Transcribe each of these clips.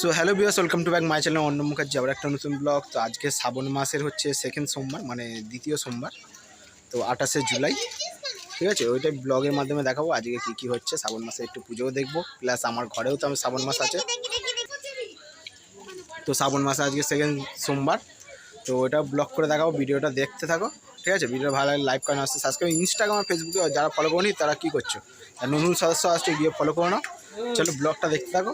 So hello Biyas welcome to back my channel অন্য মুখার্জি আবার একটা নতুন ব্লগ তো আজকে শ্রাবণ মাসের হচ্ছে সেকেন্ড সোমবার মানে দ্বিতীয় সোমবার। তো আঠাশে জুলাই, ঠিক আছে? ওইটাই ব্লগের মাধ্যমে দেখাবো, আজকে কী কী হচ্ছে, শ্রাবণ মাসে একটু পুজোও দেখব। প্লাস আমার ঘরেও তো আমি শ্রাবণ মাস আছে। তো শ্রাবণ মাসে আজকে সেকেন্ড সোমবার। তো ওটা ব্লগ করে দেখাবো, ভিডিওটা দেখতে থাকো, ঠিক আছে? ভিডিও ভালো লাগে লাইভ করেন আসতে সাবস্ক্রাইব ইনস্টাগ্রাম ফেসবুকে যারা ফলো করনি, তারা কী করছ? আর নতুন সদস্য আসছে, গিয়ে ফলো করো না। চলো ব্লগটা দেখতে থাকো।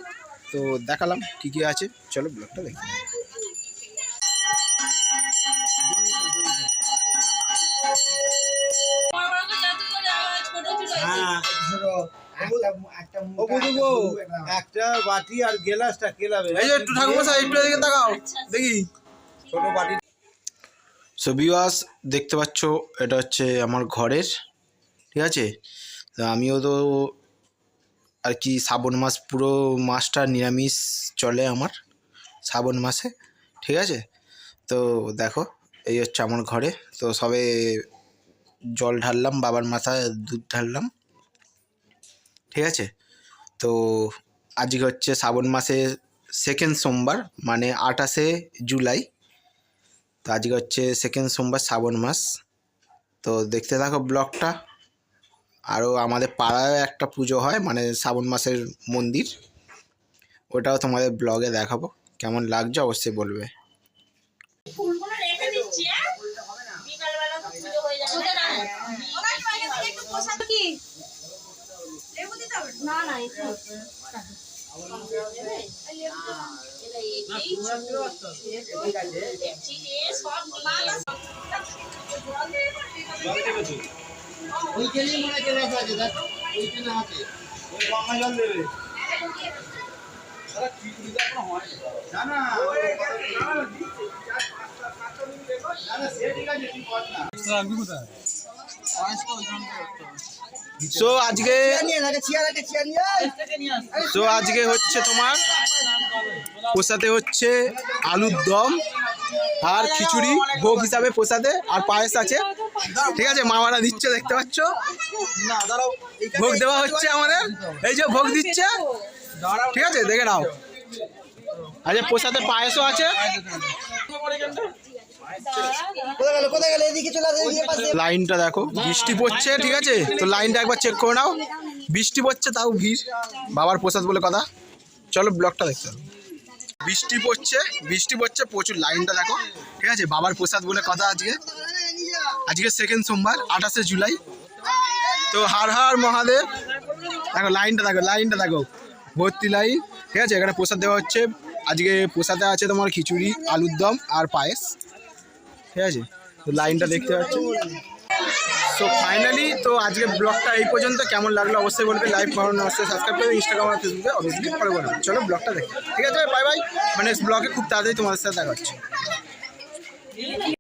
তো দেখালাম কী কী আছে। চলো ব্লগটা দেখতে হ্যাঁ একটা বাটি আর গেলাসটা কেলাবে এই যে একটু ঠাকুর মশাই একটু এদিকে তাকাও। দেখি। ছোট বাটি। সো বিওয়াস দেখতে পাচ্ছ এটা হচ্ছে আমার ঘরের ঠিক আছে? তা আমিও তো আর কি শ্রাবণ মাস পুরো মাসটা নিরামিষ চলে আমার, শ্রাবণ মাসে, ঠিক আছে? তো দেখো, এই হচ্ছে আমার ঘরে, তো সবে জল ঢাললাম, বাবার মাথায় দুধ ঢাললাম, ঠিক আছে? তো আজকে হচ্ছে শ্রাবণ মাসে সেকেন্ড সোমবার মানে আঠাশে জুলাই, তো আজকে হচ্ছে সেকেন্ড সোমবার শ্রাবণ মাস, তো দেখতে থাকো ব্লগটা। আরও আমাদের পাড়ায় একটা পুজো হয় মানে শ্রাবণ মাসের মন্দির। ওটাও তোমাদের ব্লগে দেখাবো। কেমন লাগছে অবশ্যই বলবে। রেখে দিচ্ছি হ্যাঁ? বিকালবেলা তো পুজো হয়ে যাবে না? না, না, একটু। এটা এটাই দেখছি যে সব নিয়ে গঙ্গা জল দেবে না না না না সে ঠিক আছে তুই কর না সো আজকে সো আজকে হচ্ছে তোমার প্রসাদে হচ্ছে আলুর দম আর খিচুড়ি ভোগ হিসাবে প্রসাদে আর পায়েস আছে ঠিক আছে মামারা দিচ্ছে দেখতে পাচ্ছ? ভোগ দেওয়া হচ্ছে আমাদের। এই যে ভোগ দিচ্ছে। ঠিক আছে দেখে নাও। আচ্ছা প্রসাদে পায়েসও আছে। লাইনটা দেখো বৃষ্টি পড়ছে ঠিক আছে? তো লাইনটা একবার চেক করে নাও। বৃষ্টি পড়ছে তাও ভিড়। বাবার প্রসাদ বলে কথা। চলো ব্লগটা দেখতে বৃষ্টি পড়ছে বৃষ্টি পড়ছে প্রচুর লাইনটা দেখো। ঠিক আছে বাবার প্রসাদ বলে কথা আজকে। আজকে সেকেন্ড সোমবার, আঠাশে জুলাই। তো হার হার মহাদেব। দেখো, লাইনটা দেখো লাইনটা দেখো। ভর্তি লাইন, ঠিক আছে? এখানে প্রসাদ দেওয়া হচ্ছে। আজকে প্রসাদে আছে তোমার খিচুড়ি, আলুর দম আর পায়েস। ঠিক আছে? তো লাইনটা দেখতে পাচ্ছ। সো ফাইনালি তো আজকে ব্লগটা এই পর্যন্ত। কেমন লাগল অবশ্যই বলবে। লাইভ করানো অবশ্যই সাবস্ক্রাইব করবে ইনস্টাগ্রাম আর ফেসবুকে অবশ্যই ফলো করবে চলো ব্লগটা দেখো। ঠিক আছে বাই বাই মানে ব্লগে খুব তাড়াতাড়ি তোমাদের সাথে দেখা হচ্ছে।